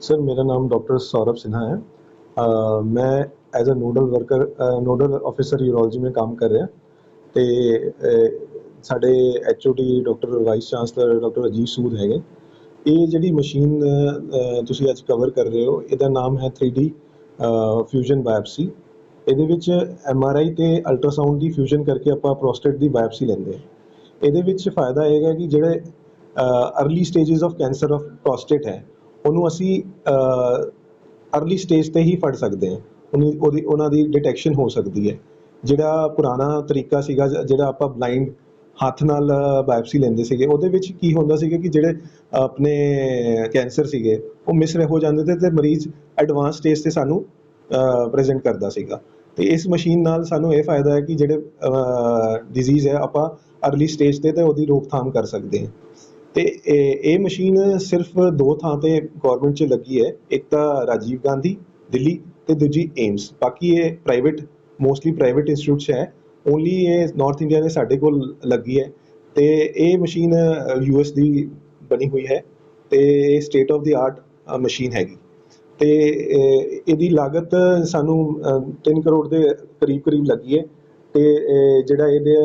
Sir ਮੇਰਾ ਨਾਮ doctor Saurabh Sinha ਹੈ। ਮੈਂ as uh nodal worker nodal officer urology ਵਿੱਚ ਕੰਮ ਕਰ ਰਿਹਾ। ਤੇ ਸਾਡੇ HOD doctor vice chancellor doctor Ajit Sood ਹੈਗੇ। ਇਹ ਜਿਹੜੀ ਮਸ਼ੀਨ ਤੁਸੀਂ ਅੱਜ ਕਵਰ ਕਰ ਰਹੇ ਹੋ, ਇਹਦਾ ਨਾਮ ਹੈ 3D ਫਿਊਜ਼ਨ ਬਾਇਓਪਸੀ ਇਹਦੇ ਵਿੱਚ ਐੱਮ ਆਰ ਆਈ ਤੇ ਅਲਟਰਾਸਾਊਂਡ ਦੀ ਫਿਊਜ਼ਨ ਕਰਕੇ ਆਪਾਂ ਪ੍ਰੋਸਟੇਟ ਦੀ ਬਾਇਓਪਸੀ ਲੈਂਦੇ ਹਾਂ। ਇਹਦੇ ਵਿੱਚ ਫਾਇਦਾ ਇਹ ਹੈ ਕਿ ਜਿਹੜੇ early stages of cancer of prostate ਹੈ ਉਹਨੂੰ ਅਸੀਂ ਅਰਲੀ ਸਟੇਜ ਤੇ ਹੀ ਫੜ ਸਕਦੇ ਹਾਂ। ਉਹਨੂੰ, ਉਹਦੀ, ਉਹਨਾਂ ਦੀ ਡਿਟੈਕਸ਼ਨ ਹੋ ਸਕਦੀ ਹੈ। ਜਿਹੜਾ ਪੁਰਾਣਾ ਤਰੀਕਾ ਸੀਗਾ ਜਿਹੜਾ ਆਪਾਂ ਬਲਾਈਂਡ ਹੱਥ ਨਾਲ ਬਾਇਓਪਸੀ ਲੈਂਦੇ ਸੀਗੇ, ਉਹਦੇ ਵਿੱਚ ਕੀ ਹੁੰਦਾ ਸੀਗਾ ਕਿ ਜਿਹੜੇ ਆਪਣੇ ਕੈਂਸਰ ਸੀਗੇ, ਉਹ ਮਿਸ ਹੋ ਜਾਂਦੇ ਤੇ ਤੇ ਮਰੀਜ਼ ਐਡਵਾਂਸ ਸਟੇਜ ਤੇ ਸਾਨੂੰ ਪ੍ਰੈਜ਼ੈਂਟ ਕਰਦਾ ਸੀਗਾ। ਤੇ ਇਸ ਮਸ਼ੀਨ ਨਾਲ ਸਾਨੂੰ ਇਹ ਫਾਇਦਾ ਹੈ ਕਿ ਜਿਹੜੇ ਡਿਜ਼ੀਜ਼ ਹੈ, ਆਪਾਂ ਅਰਲੀ ਸਟੇਜ ਤੇ ਤੇ ਉਹਦੀ ਰੋਕਥਾਮ ਕਰ ਸਕਦੇ ਹਾਂ। ਤੇ ਇਹ ਮਸ਼ੀਨ ਸਿਰਫ ਦੋ ਥਾਂ ਤੇ ਗਵਰਨਮੈਂਟ 'ਚ ਲੱਗੀ ਹੈ, ਇੱਕ ਤਾਂ ਰਾਜੀਵ ਗਾਂਧੀ, ਦਿੱਲੀ ਤੇ ਦੂਜੀ ਏਮਸ। ਬਾਕੀ ਇਹ ਪ੍ਰਾਈਵੇਟ ਮੋਸਟਲੀ ਪ੍ਰਾਈਵੇਟ ਇੰਸਟੀਚਿਊਟਸ ਹੈ। ਓਨਲੀ ਇਹ ਨਾਰਥ ਇੰਡੀਆ ਦੇ ਸਾਡੇ ਕੋਲ ਲੱਗੀ ਹੈ। ਤੇ ਇਹ ਮਸ਼ੀਨ ਯੂਐਸ ਦੀ ਬਣੀ ਹੋਈ ਹੈ ਤੇ state of the art machine ਹੈਗੀ। ਤੇ ਇਹਦੀ ਲਾਗਤ ਸਾਨੂੰ 3 ਕਰੋੜ ਦੇ ਕਰੀਬ ਕਰੀਬ ਲੱਗੀ ਹੈ। ਤੇ ਜਿਹੜਾ ਇਹਦੇ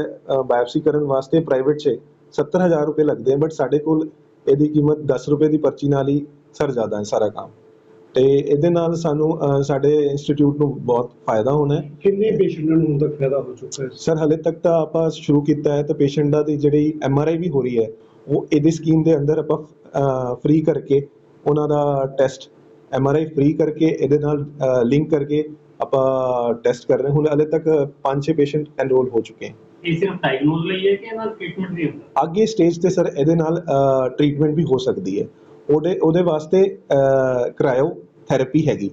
ਬਾਇਓਪਸੀ ਕਰਨ ਵਾਸਤੇ ਪ੍ਰਾਈਵੇਟ 'ਚ 70000 ਰੁਪਏ ਲੱਗਦੇ ਆ ਬਟ ਸਾਡੇ ਕੋਲ ਇਹਦੀ ਕੀਮਤ 10 ਰੁਪਏ ਦੀ ਪਰਚੀ ਨਾਲ ਹੀ ਸਰ ਜਾਂਦਾ ਹੈ ਸਾਰਾ ਕੰਮ। ਤੇ ਇਹਦੇ ਨਾਲ ਸਾਨੂੰ ਸਾਡੇ ਇੰਸਟੀਚਿਊਟ ਨੂੰ ਬਹੁਤ ਫਾਇਦਾ ਹੋਣਾ ਹੈ। ਕਿੰਨੇ ਪੇਸ਼ੈਂਟਾਂ ਨੂੰ ਹੁਣ ਤੱਕ ਫਾਇਦਾ ਹੋ ਚੁੱਕਾ ਹੈ? ਸਰ ਹਲੇ ਤੱਕ ਤਾਂ ਆਪਾਂ ਸ਼ੁਰੂ ਕੀਤਾ ਹੈ ਤਾਂ ਪੇਸ਼ੈਂਟ ਦਾ ਦੀ ਜਿਹੜੀ ਐਮ ਆਰ ਆਈ ਵੀ ਹੋ ਰਹੀ ਹੈ ਉਹ ਇਹਦੀ ਸਕੀਮ ਦੇ ਅੰਦਰ ਆਪਾਂ ਫ੍ਰੀ ਕਰਕੇ ਉਹਨਾਂ ਦਾ test M R I free ਕਰਕੇ ਇਹਦੇ ਨਾਲ ਲਿੰਕ ਕਰਕੇ ਆਪਾਂ ਟੈਸਟ ਕਰ ਰਹੇ ਹੁਣ ਹਲੇ ਤੱਕ 5-6 ਪੇਸ਼ੈਂਟ ਐਨਰੋਲ ਹੋ ਚੁੱਕੇ ਹਨ ਇਹ ਸਿਰਫ ਡਾਇਗਨੋਜ਼ ਲਈ ਹੈ ਕਿ ਇਹਦਾ ਟ੍ਰੀਟਮੈਂਟ ਵੀ ਹੁੰਦਾ? ਅੱਗੇ ਸਟੇਜ ਤੇ ਸਰ ਇਹਦੇ ਨਾਲ ਟ੍ਰੀਟਮੈਂਟ ਵੀ ਹੋ ਸਕਦੀ ਹੈ। ਉਹਦੇ ਉਹਦੇ ਵਾਸਤੇ ਕ੍ਰਾਇਓ ਥੈਰੇਪੀ ਹੈਗੀ।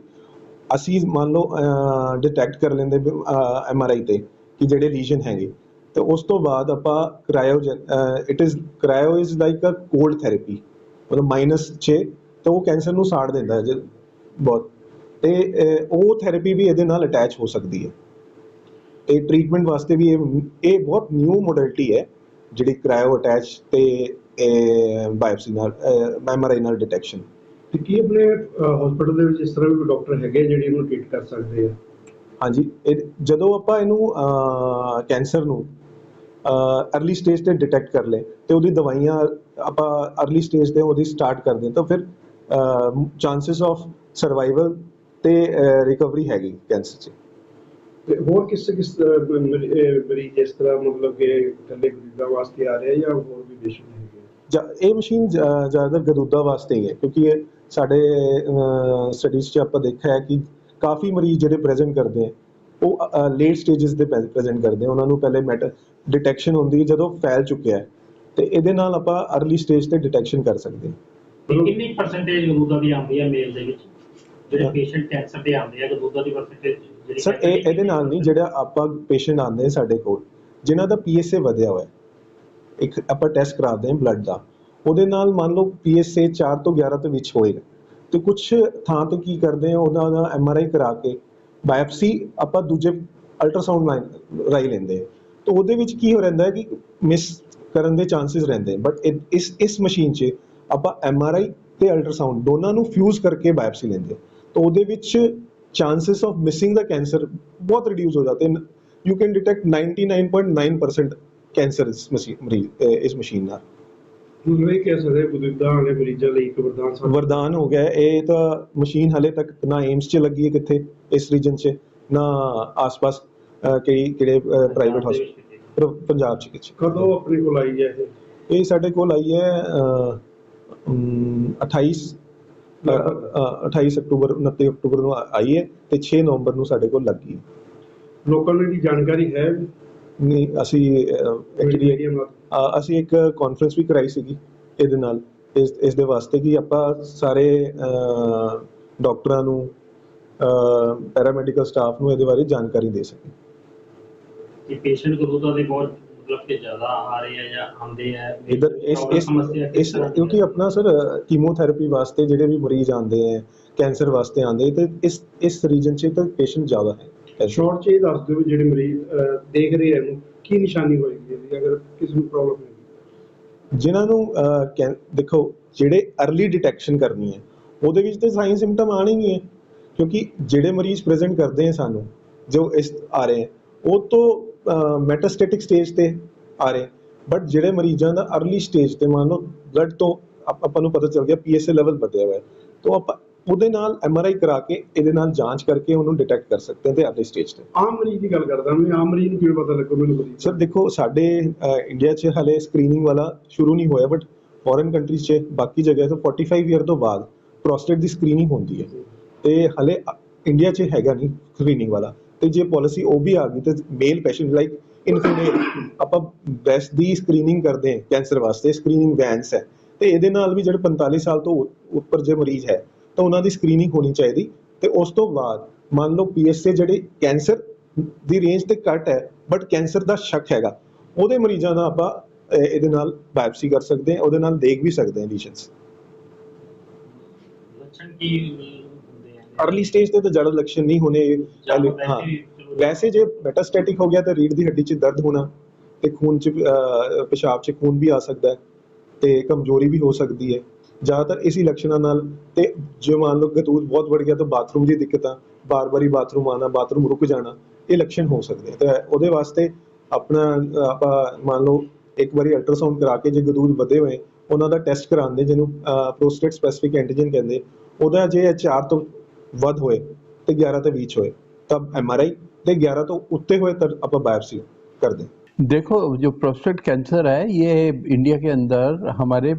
ਅਸੀਂ ਮੰਨ ਲਓ ਡਿਟੈਕਟ ਕਰ ਲੈਂਦੇ ਐਮ ਆਰ ਆਈ ਤੇ ਕਿ ਜਿਹੜੇ ਲੀਜਨ ਹੈਗੇ। ਤੇ ਉਸ ਤੋਂ ਬਾਅਦ ਆਪਾਂ cryo it is cryo is like uh cold therapy ਮਤਲਬ -6 ਤੇ ਉਹ ਕੈਂਸਰ ਨੂੰ ਸਾੜ ਦਿੰਦਾ ਹੈ ਬਹੁਤ। ਤੇ ਉਹ ਥੈਰੇਪੀ ਵੀ ਇਹਦੇ ਨਾਲ ਅਟੈਚ ਹੋ ਸਕਦੀ ਹੈ। ਤੇ ਟ੍ਰੀਟਮੈਂਟ ਵਾਸਤੇ ਵੀ ਇਹ ਇਹ ਬਹੁਤ ਨਿਊ ਮੋਡਲਿਟੀ ਹੈ ਜਿਹੜੀ ਕ੍ਰਾਇਓ ਅਟੈਚ ਤੇ ਬਾਇਓਪਸੀ ਨਾਲ ਐਮਆਰਆਈ ਨਾਲ ਡਿਟੈਕਸ਼ਨ ਤੇ ਕੀ ਆਪਣੇ ਹਸਪੀਟਲ ਦੇ ਵਿੱਚ ਇਸ ਤਰ੍ਹਾਂ ਵੀ ਕੋਈ ਡਾਕਟਰ ਹੈਗੇ ਜਿਹੜੇ ਇਹਨੂੰ ਟ੍ਰੀਟ ਕਰ ਸਕਦੇ ਆ? ਹਾਂਜੀ ਇਹ ਜਦੋਂ ਆਪਾਂ ਇਹਨੂੰ ਕੈਂਸਰ ਨੂੰ ਅਰਲੀ ਸਟੇਜ ਤੇ ਡਿਟੈਕਟ ਕਰ ਲੇ ਤੇ ਉਹਦੀ ਦਵਾਈਆਂ ਆਪਾਂ ਅਰਲੀ ਸਟੇਜ ਤੇ ਉਹਦੀ ਸਟਾਰਟ ਕਰਦੇ ਹਾਂ ਤਾਂ ਫਿਰ ਚਾਂਸਸ ਆਫ ਸਰਵਾਈਵਲ ਤੇ ਰਿਕਵਰੀ ਹੈਗੀ ਕੈਂਸਰ 'ਚ। ਤੇ ਹੋਰ ਕਿਸ ਕਿਸ ਤਰ੍ਹਾਂ ਮਰੀ- ਇਹ ਮਰੀਜ਼ ਇਸ ਤਰ੍ਹਾਂ ਮਤਲਬ ਕਿ ਇਕੱਲੇ ਗਰੀਬਾਂ ਵਾਸਤੇ ਆ ਰਿਹਾ ਜਾਂ ਹੋਰ ਵੀ ਪੇਸ਼ੈਂਟ ਹੈਗੇ ਆ? ਜਾਂ ਇਹ ਮਸ਼ੀਨ ਜ਼ਿਆਦਾਤਰ ਗਦੂਦਾ ਵਾਸਤੇ ਹੀ ਹੈ ਕਿਉਂਕਿ ਇਹ ਸਾਡੇ ਸਟੱਡੀਜ਼ 'ਚ ਆਪਾਂ ਦੇਖਿਆ ਹੈ ਕਿ ਕਾਫੀ ਮਰੀਜ਼ ਜਿਹੜੇ ਪ੍ਰੈਜ਼ੈਂਟ ਕਰਦੇ ਹੈ ਉਹ ਲੇਟ ਸਟੇजेस ਦੇ ਪ੍ਰੈਜ਼ੈਂਟ ਕਰਦੇ ਆ ਉਹਨਾਂ ਨੂੰ ਪਹਿਲੇ ਮੈਟ ਡਿਟੈਕਸ਼ਨ ਹੁੰਦੀ ਹੈ ਜਦੋਂ ਫੈਲ ਚੁੱਕਿਆ ਹੈ ਤੇ ਇਹਦੇ ਨਾਲ ਆਪਾਂ ਅਰਲੀ ਸਟੇਜ ਤੇ ਡਿਟੈਕਸ਼ਨ ਕਰ ਸਕਦੇ ਹਾਂ ਤੇ ਕਿੰਨੀ ਪਰਸੈਂਟੇਜ ਗਲੂਦਾ ਦੀ ਆਉਂਦੀ ਹੈ ਮੇਲ ਦੇ ਵਿੱਚ ਜਿਹੜੇ। ਪੇਸ਼ੈਂਟ ਕੈਂਸਰ ਦੇ ਆਉਂਦੇ ਆ ਗਲੂਦਾ ਦੀ ਪਰਸੈਂਟੇਜ ਸਰ ਇਹ ਇਹਦੇ ਨਾਲ ਨਹੀਂ ਜਿਹੜਾ ਆਪਾਂ ਪੇਸ਼ੈਂਟ ਆਉਂਦੇ ਆ ਸਾਡੇ ਕੋਲ ਜਿਨ੍ਹਾਂ ਦਾ ਪੀਐਸਏ ਵਧਿਆ ਹੋਇਆ ਹੈ ਇੱਕ ਆਪਾਂ ਟੈਸਟ ਕਰਾਉਂਦੇ ਹਾਂ ਬਲੱਡ ਦਾ ਉਹਦੇ ਨਾਲ ਮੰਨ ਲਓ ਪੀਐਸਏ 4 ਤੋਂ 11 ਦੇ ਵਿੱਚ ਹੋਏਗਾ ਤੇ ਕੁਝ ਥਾਂ ਤੇ ਕੀ ਕਰਦੇ ਆ ਉਹਨਾਂ ਦਾ ਐਮਆਰਆਈ ਕਰਾ ਕੇ ਬਾਇਓਪਸੀ ਆਪਾਂ ਦੂਜੇ ਅਲਟਰਾਸਾਊਂਡ ਲਾਈਨ ਰਾਈ ਲੈਂਦੇ ਆ ਤਾਂ ਉਹਦੇ ਵਿੱਚ ਕੀ ਹੋ ਰਹਿੰਦਾ ਹੈ ਕਿ ਮਿਸ ਕਰਨ ਦੇ ਚਾਂਸਸ ਰਹਿੰਦੇ ਬਟ ਇਸ ਇਸ ਮਸ਼ੀਨ 'ਚ ਆਪਾਂ ਐਮਆਰਆਈ ਤੇ ਅਲਟਰਾਸਾਊਂਡ ਦੋਨਾਂ ਨੂੰ ਫਿਊਜ਼ ਕਰਕੇ ਬਾਇਓਪਸੀ ਲੈਂਦੇ ਹਾਂ। ਤਾਂ ਉਹਦੇ ਵਿੱਚ ਚਾਂਸਸ ਆਫ ਮਿਸਿੰਗ ਦਾ ਕੈਂਸਰ ਬਹੁਤ ਰਿਡਿਊਸ ਹੋ ਜਾਂਦੇ ਹਨ ਯੂ ਕੈਨ ਡਿਟੈਕਟ 99.9% ਕੈਂਸਰ ਇਸ ਮਸ਼ੀਨ ਮਰੀਜ਼ ਇਸ ਮਸ਼ੀਨ ਨਾਲ ਵਾਲੇ ਮਰੀਜ਼ਾਂ ਲਈ ਇੱਕ ਵਰਦਾਨ ਹੋ ਗਿਆ। ਇਹ ਤਾਂ ਮਸ਼ੀਨ ਹਲੇ ਤੱਕ ਨਾ ਏਮਸ 'ਚ ਲੱਗੀ ਹੈ ਕਿੱਥੇ ਇਸ ਰੀਜਨ 'ਚ ਨਾ ਆਸ-ਪਾਸ ਕਈ ਕਿਹੜੇ ਪ੍ਰਾਈਵੇਟ ਹਸਪਤਾਲ ਪੰਜਾਬ 'ਚ ਕਿਛ ਕਦੋਂ ਆਪਣੇ ਕੋਲ ਆਈ ਹੈ ਇਹ ਇਹ ਸਾਡੇ ਕੋਲ ਆਈ ਹੈ ਅਹ, ਅਮ, 28 ਅਹ, ਅਹ, 28 ਅਕਤੂਬਰ 29 ਅਕਤੂਬਰ ਨੂੰ ਆਈ ਹੈ ਤੇ 6 ਨਵੰਬਰ ਨੂੰ ਸਾਡੇ ਕੋਲ ਲੱਗੀ ਹੈ। ਲੋਕਾਂ ਨੂੰ ਇਹਦੀ ਜਾਣਕਾਰੀ ਹੈ? ਨਹੀਂ ਅਸੀਂ ਐਕਚੁਅਲੀ ਅਸੀਂ ਇੱਕ ਕਾਨਫਰੰਸ ਵੀ ਕਰਾਈ ਸੀਗੀ ਇਹਦੇ ਨਾਲ। ਇਸ ਇਸ ਦੇ ਵਾਸਤੇ ਕਿ ਆਪਾਂ ਸਾਰੇ ਅ, ਡਾਕਟਰਾਂ ਨੂੰ ਪੈਰਾਮੈਡੀਕਲ ਸਟਾਫ ਨੂੰ ਇਹਦੇ ਬਾਰੇ ਜਾਣਕਾਰੀ ਦੇ ਸਕੀਏ। ਕਿ ਪੇਸ਼ੈਂਟ ਗਲੂਦਾ ਦੇ ਬਹੁਤ ਮਤਲਬ ਕਿ ਜ਼ਿਆਦਾ ਆ ਰਹੇ ਆ ਜਾਂ ਆਉਂਦੇ ਆ ਇਧਰ ਇਸ ਇਸ ਸਮੱਸਿਆ ਕਿਸ ਇਸ ਤਰ੍ਹਾਂ ਦੀ ਕਿਉਂਕਿ ਹੈ? ਆਪਣਾ ਸਰ ਕੀਮੋਥੈਰੇਪੀ ਵਾਸਤੇ ਜਿਹੜੇ ਵੀ ਮਰੀਜ਼ ਆਉਂਦੇ ਹੈ ਕੈਂਸਰ ਵਾਸਤੇ ਆਉਂਦੇ ਤੇ ਇਸ ਇਸ ਰੀਜਨ 'ਚ ਤਾਂ ਪੇਸ਼ੈਂਟ ਜ਼ਿਆਦਾ ਹੈ। ਸ਼ਾਰਟ ਚ ਇਹ ਦੱਸ ਦਿਓ ਵੀ ਜਿਹੜੇ ਮਰੀਜ਼ ਅਹ, ਦੇਖ ਰਹੇ ਆ ਇਹਨੂੰ ਕੀ ਨਿਸ਼ਾਨੀ ਹੋਏਗੀ ਇਹਦੀ ਅਗਰ ਕਿਸੇ ਨੂੰ ਪ੍ਰੋਬਲਮ ਹੈ ਜਿਨ੍ਹਾਂ ਨੂੰ ਅਹ, ਕੈਂ- ਦੇਖੋ ਜਿਹੜੇ ਅਰਲੀ ਡਿਟੈਕਸ਼ਨ ਕਰਨੀ ਹੈ ਉਹਦੇ ਵਿੱਚ ਤੇ ਸਾਈਨ ਸਿੰਪਟਮ ਆਣੇ ਨਹੀਂ ਹੈ। ਕਿਉਂਕਿ ਜਿਹੜੇ ਮਰੀਜ਼ ਪ੍ਰੈਜ਼ੈਂਟ ਕਰਦੇ ਹੈ ਸਾਨੂੰ ਜੋ ਇਸ ਆ ਰਹੇ ਹੈ ਉਹ ਤੋਂ ਮੈਟਾਸਟੈਟਿਕ ਸਟੇਜ ਤੇ ਆ ਰਹੇ। ਬਟ ਜਿਹੜੇ ਮਰੀਜ਼ਾਂ ਦਾ ਅਰਲੀ ਸਟੇਜ ਤੇ ਮੰਨ ਲਓ ਬਲੱਡ ਤੋਂ ਆਪ- ਨੂੰ ਪਤਾ ਚੱਲ ਗਿਆ ਪੀਐਸਏ ਲੈਵਲ ਵਧਿਆ ਹੋਇਆ। ਤਾਂ ਆਪਾਂ ਉਹਦੇ ਨਾਲ ਐਮਆਰਆਈ ਕਰਾ ਕੇ ਇਹਦੇ ਨਾਲ ਜਾਂਚ ਕਰਕੇ ਉਹਨੂੰ ਡਿਟੈਕਟ ਕਰ ਸਕਦੇ ਹਾਂ ਤੇ ਅਰਲੀ ਸਟੇਜ ਤੇ। ਆਮ ਮਰੀਜ਼ ਦੀ ਗੱਲ ਕਰਦਾ ਮੈਂ ਆਮ ਮਰੀਜ਼ ਨੂੰ ਕਿਵੇਂ ਪਤਾ ਲੱਗੂ ਮੈਨੂੰ ਸਰ ਦੇਖੋ ਸਾਡੇ ਇੰਡੀਆ 'ਚ ਹਲੇ ਸਕਰੀਨਿੰਗ ਵਾਲਾ ਸ਼ੁਰੂ ਨਹੀਂ ਹੋਇਆ ਬਟ ਫੋਰਨ ਕੰਟਰੀਜ਼ 'ਚ ਬਾਕੀ ਜਗ੍ਹਾ ਤੋਂ 45 ਇਅਰ ਤੋਂ ਬਾਅਦ ਪ੍ਰੋਸਟੇਟ ਦੀ ਸਕਰੀਨਿੰਗ ਹੁੰਦੀ ਹੈ। ਤੇ ਹਲੇ ਇੰਡੀਆ 'ਚ ਹੈਗਾ ਨਹੀਂ ਸਕਰੀਨਿੰਗ ਵਾਲਾ। ਤੇ ਜੇ ਪਾਲਿਸੀ ਉਹ ਵੀ ਆ ਗਈ ਤੇ ਮੇਲ ਪੇਸ਼ੈਂਟ ਲਾਈਕ ਇਨਫੀਮੇਲ ਆਪਾਂ ਬੈਸਟ ਦੀ ਸਕਰੀਨਿੰਗ ਕਰਦੇ ਹਾਂ ਕੈਂਸਰ ਵਾਸਤੇ ਸਕਰੀਨਿੰਗ ਵੈਨਸ ਹੈ, ਤੇ ਇਹਦੇ ਨਾਲ ਵੀ ਜਿਹੜੇ 45 ਸਾਲ ਤੋਂ ਉੱਪਰ ਜੇ ਮਰੀਜ਼ ਹੈ, ਤਾਂ ਉਹਨਾਂ ਦੀ ਸਕਰੀਨਿੰਗ ਹੋਣੀ ਚਾਹੀਦੀ, ਤੇ ਉਸ ਤੋਂ ਬਾਅਦ ਮੰਨ ਲਓ ਪੀਐਸਏ ਜਿਹੜੇ ਕੈਂਸਰ ਦੀ ਰੇਂਜ ਤੇ ਘੱਟ ਹੈ ਬਟ ਕੈਂਸਰ ਦਾ ਸ਼ੱਕ ਹੈਗਾ, ਉਹਦੇ ਮਰੀਜ਼ਾਂ ਦਾ ਆਪਾਂ ਇਹਦੇ ਨਾਲ ਬਾਇਪਸੀ ਕਰ ਸਕਦੇ ਹਾਂ, ਉਹਦੇ ਨਾਲ ਦੇਖ ਵੀ ਸਕਦੇ ਹਾਂ ਲੀਸ਼ਨਸ ਲੱਛਣ ਕੀ ਅਰਲੀ ਸਟੇਜ ਤੇ ਤਾਂ ਜੜ ਲੱਛਣ ਨਹੀਂ ਹੋਣੇ ਪਹਿਲੇ- ਹਾਂ। ਵੈਸੇ ਜੇ ਮੈਟਾਸਟੈਟਿਕ ਹੋ ਗਿਆ ਤਾਂ ਰੀੜ ਦੀ ਹੱਡੀ 'ਚ ਦਰਦ ਹੋਣਾ ਤੇ ਖੂਨ 'ਚ ਅਹ, ਪਿਸ਼ਾਬ 'ਚ ਖੂਨ ਵੀ ਆ ਸਕਦਾ ਹੈ ਤੇ ਕਮਜ਼ੋਰੀ ਵੀ ਹੋ ਸਕਦੀ ਹੈ। ਜ਼ਿਆਦਾਤਰ ਇਸੀ ਲੱਛਣਾਂ ਨਾਲ ਤੇ ਜੇ ਮੰਨ ਲਓ ਗਤੂਤ ਬਹੁਤ ਵੱਧ ਗਿਆ ਤਾਂ ਬਾਥਰੂਮ ਦੀ ਦਿੱਕਤਾਂ ਬਾਰ-ਬਾਰੀ ਬਾਥਰੂਮ ਆਣਾ ਬਾਥਰੂਮ ਰੁਕ ਜਾਣਾ ਇਹ ਲੱਛਣ ਹੋ ਸਕਦੇ ਆ ਤੇ ਉਹਦੇ ਵਾਸਤੇ ਆਪਣਾ ਅਹ, ਆਪਾਂ ਮੰਨ ਲਓ ਇੱਕ ਵਾਰੀ ਅਲਟਰਾਸਾਊਂਡ ਕਰਾ ਕੇ ਜੇ ਗਦੂਦ ਵਧੇ ਹੋਏ ਉਹਨਾਂ ਦਾ ਟੈਸਟ ਕਰਾਉਂਦੇ ਜਿਹਨੂੰ ਪ੍ਰੋਸਟੇਟ ਸਪੈਸਿਫਿਕ ਐਂਟੀਜਨ ਕਹਿੰਦੇ। ਉਹਦਾ ਜੇ 4 ਤੋਂ વધ હોય તે ग्यारह तक वीच होए। तब एम आर आई ते ग्यारह तो उतते हुए तब आप बायोप्सी कर दें। देखो, जो प्रोस्टेट कैंसर है, ये इंडिया के अंदर हमारे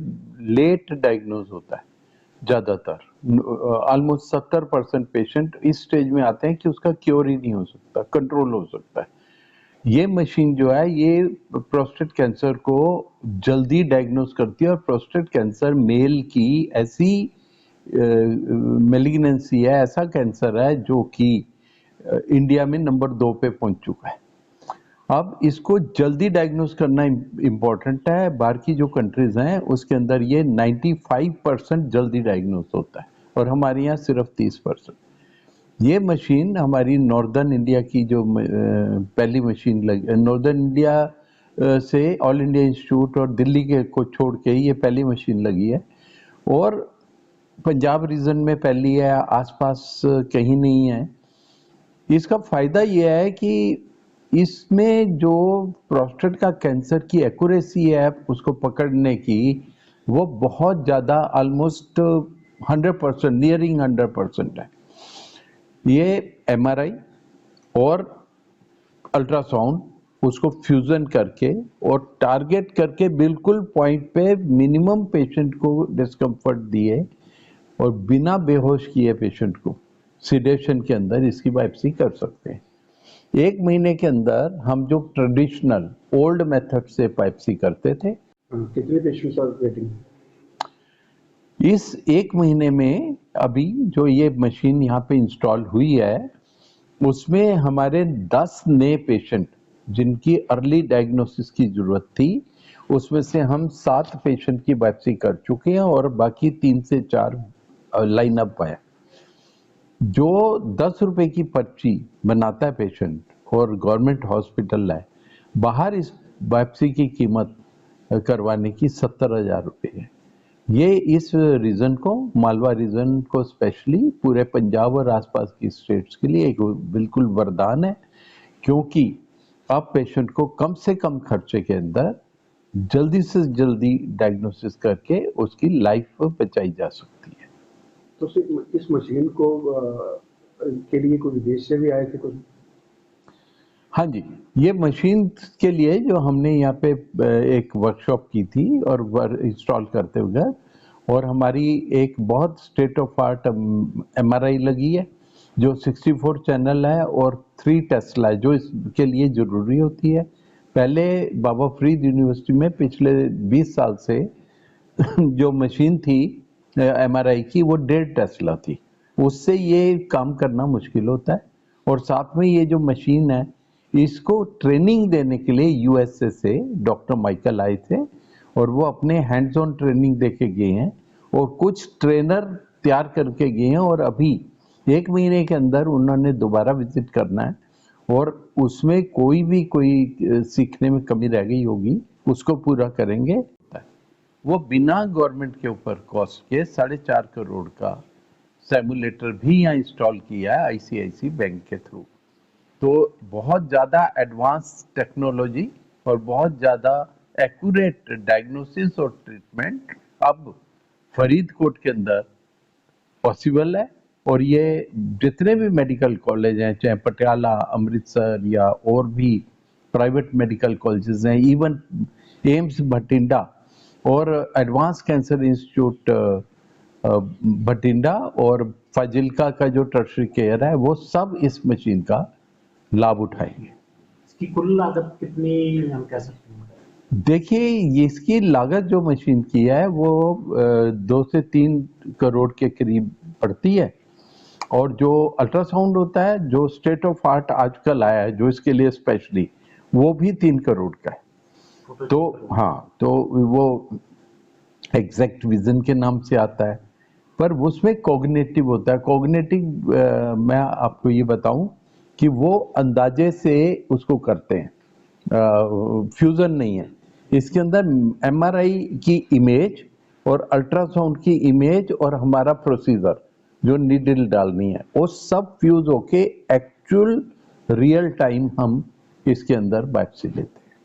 लेट डायग्नोज होता है, ज़्यादातर। ऑलमोस्ट सत्तर परसेंट पेशेंट इस स्टेज में आते हैं कि उसका क्योर ही नहीं हो सकता कंट्रोल हो सकता है। ये मशीन जो है, ये प्रोस्टेट कैंसर को जल्दी डायग्नोज करती है और प्रोस्टेट कैंसर मेल की ऐसी मेलिग्नेंसी है, ऐसा कैंसर है जो कि इंडिया में नंबर दो पे पहुँच चुका है। अब इसको जल्दी डायग्नोस करना इम्पोर्टेंट है। बाहर की जो कंट्रीज़ हैं, उसके अंदर ये 95 परसेंट जल्दी डायग्नोस होता है और हमारे यहाँ सिर्फ़ 30 परसेंट। ये मशीन हमारी नॉर्दर्न इंडिया की जो पहली मशीन लगी नॉर्दर्न इंडिया से ऑल इंडिया इंस्टीट्यूट और दिल्ली के को छोड़ के ये पहली मशीन लगी है। और पंजाब रीजन में पहली है, आसपास कहीं नहीं है। इसका फ़ायदा यह है कि इसमें जो प्रोस्टेट का कैंसर की एक्यूरेसी है उसको पकड़ने की, वो बहुत ज़्यादा almost hundred percent nearing hundred percent है। ये एमआरआई और अल्ट्रासाउंड उसको फ्यूजन करके और टारगेट करके बिल्कुल पॉइंट पे मिनिमम पेशेंट को डिस्कम्फर्ट दिए। और बिना बेहोश किए पेशेंट को सिडेशन के अंदर इसकी बाइप्सी कर सकते हैं। एक महीने के अंदर हम जो ट्रेडिशनल ओल्ड मेथड से बाइप्सी करते थे। हाँ, कितने पेशेंट्स आर वेटिंग इस एक महीने में अभी जो ये मशीन यहाँ पे इंस्टॉल हुई है उसमें हमारे 10 नए पेशेंट जिनकी अर्ली डायग्नोसिस की ज़रूरत थी उसमें से हम सात पेशेंट की बाइप्सी कर चुके हैं और बाकी तीन से चार लाइन अप है जो दस रुपए की पर्ची बनाता है पेशेंट और गवर्नमेंट हॉस्पिटल है बाहर इस वापसी की कीमत करवाने की सत्तर हज़ार रुपये है। ये इस रीजन को, मालवा रीजन को स्पेशली पूरे पंजाब और आसपास की स्टेट्स के लिए एक बिल्कुल वरदान है, क्योंकि अब पेशेंट को कम से कम खर्चे के अंदर जल्दी से जल्दी डायग्नोसिस करके उसकी लाइफ बचाई जा सकती है। तो इस मशीन को के लिए कोई विदेश से भी आए थे कुछ? हाँ जी, ये मशीन के लिए जो हमने यहाँ पे एक वर्कशॉप की थी और इंस्टॉल करते हुए, और हमारी एक बहुत स्टेट ऑफ़ आर्ट एम लगी है, जो 64 चैनल है और थ्री टेस्ला है, जो इसके लिए ज़रूरी होती है। पहले बाबा फरीद यूनिवर्सिटी में पिछले 20 साल से जो मशीन थी एम आर आई की, वो डेढ़ टेस्ला थी उससे ये काम करना मुश्किल होता है। और साथ में ये जो मशीन है, इसको ट्रेनिंग देने के लिए यूएसए से डॉक्टर माइकल आए थे और वो अपने हैंड्स ऑन ट्रेनिंग दे के गए हैं और कुछ ट्रेनर तैयार करके गए हैं और अभी एक महीने के अंदर उन्होंने दोबारा विज़िट करना है। और उसमें कोई भी कोई सीखने में कमी रह गई होगी, उसको पूरा करेंगे। वो बिना गवर्नमेंट के ऊपर कॉस्ट के साढ़े चार करोड़ का सेमुलेटर भी यहाँ इंस्टॉल किया है आईसीआईसी बैंक के थ्रू तो बहुत ज़्यादा एडवांस टेक्नोलॉजी और बहुत ज़्यादा एक्यूरेट डायग्नोसिस और ट्रीटमेंट अब फरीदकोट के अंदर पॉसिबल है। और ये जितने भी मेडिकल कॉलेज हैं, चाहे पटियाला, अमृतसर या और भी प्राइवेट मेडिकल कॉलेजेस हैं इवन एम्स भटिंडा और एडवांस कैंसर इंस्टीट्यूट भटिंडा और फाजिल्का का जो टर्शरी केयर है वो सब इस मशीन का लाभ उठाएँगे। इसकी कुल लागत कितनी हम कह सकते हैं? देखिए इसकी लागत जो मशीन की है वो दो से तीन करोड़ के करीब पड़ती है। और जो अल्ट्रासाउंड होता है जो स्टेट ऑफ़ आर्ट आजकल आया है जो इसके लिए स्पेशली वो भी तीन करोड़ का है। तो हाँ तो वो एग्जैक्ट विजन के नाम से आता है। पर उसमें कॉग्निटिव होता है। कॉग्निटिव मैं आपको ये बताऊँ कि वो अंदाजे से उसको करते हैं। फ्यूजन नहीं है। इसके अंदर एमआरआई की इमेज और अल्ट्रासाउंड की इमेज और हमारा प्रोसीजर जो नीडल डालनी है, वो सब फ्यूज होके एक्चुअल रियल टाइम हम इसके अंदर बाइप्सी लेते हैं।